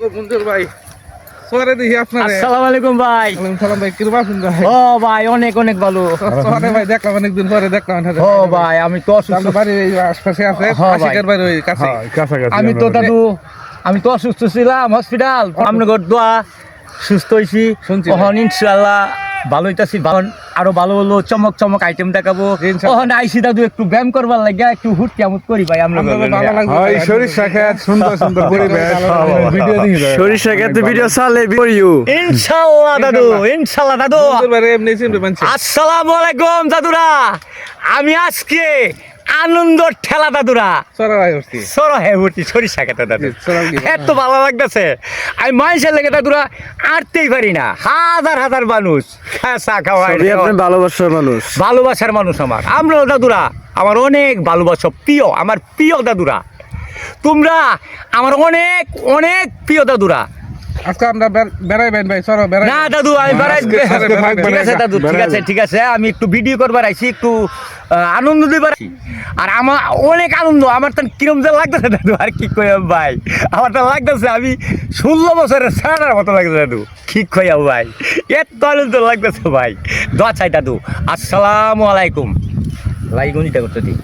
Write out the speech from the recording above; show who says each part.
Speaker 1: মঞ্জুর ভাই সরে দেখি আপনার।
Speaker 2: আসসালামু আলাইকুম ভাই।
Speaker 1: সালাম ভাই কিরম আছেন ভাই।
Speaker 2: ও ভাই অনেক অনেক ভালো।
Speaker 1: সরে ভাই দেখলাম অনেকদিন পরে দেখলাম
Speaker 2: ও ভাই আমি তো অসুস্থ।
Speaker 1: আপনার এই আশপাশে আছে
Speaker 2: হ্যাঁ।
Speaker 1: ওই কাছে।
Speaker 2: আমি তো দাদু আমি তো অসুস্থ ছিলাম হসপিটাল আপনার দোয়া সুস্থ হয়েছি
Speaker 1: শুনছি
Speaker 2: তখন ইনশাল্লাহ ভালো হইতাছি ভালো আরও ভালো হলো চমক চমক আইটেম দেখাবো। তখন আইসি দাদু একটু ব্যায়াম করবার লাগে একটু হুট কেমন করি ভাই আমরা
Speaker 3: সরিষা খেত সুন্দর সুন্দর পরিবেশ। ভিডিও
Speaker 4: সরিষা ইউ
Speaker 2: দাদু ইনশাল্লাহ দাদু। আসসালামু আলাইকুম দাদুরা। আমি আজকে আনন্দ ঠেলা দাদুরা।
Speaker 1: সরে উঠছি।
Speaker 2: সর হে উঠি সরিষা খেতে দাদু। এত ভালো লাগতেছে। আমি মানুষের লেগে তা দাদুরা আটতেই পারি না। হাজার হাজার মানুষ। খা- চা খাওয়া
Speaker 4: ভালোবাসার মানুষ।
Speaker 2: ভালোবাসার মানুষ আমার। আমরা দাদুরা। আমার অনেক ভালোবাসো প্রিয়। আমার প্রিয় দাদুরা। তোমরা আমার অনেক অনেক প্রিয় দাদুরা।
Speaker 1: আজকে আমরা বেড়াইবেন ভাই সরো বেড়াই
Speaker 2: না দাদু আমি বেড়াই ঠিক আছে দাদু ঠিক আছে ঠিক আছে। আমি একটু ভিডিও করবার আইছি একটু আনন্দ দিবার আর আমার অনেক আনন্দ আমার তো কিরম যে লাগতেছে দাদু আর কি কইম ভাই। আমার তো লাগতেছে আমি ষোলো বছরের সারার মতো লাগছে দাদু। কি কইম ভাই। এত আনন্দ লাগতেছে ভাই। দোয়া চাই দাদু। আসসালামু আলাইকুম। লাইগুনিটা করতে দিই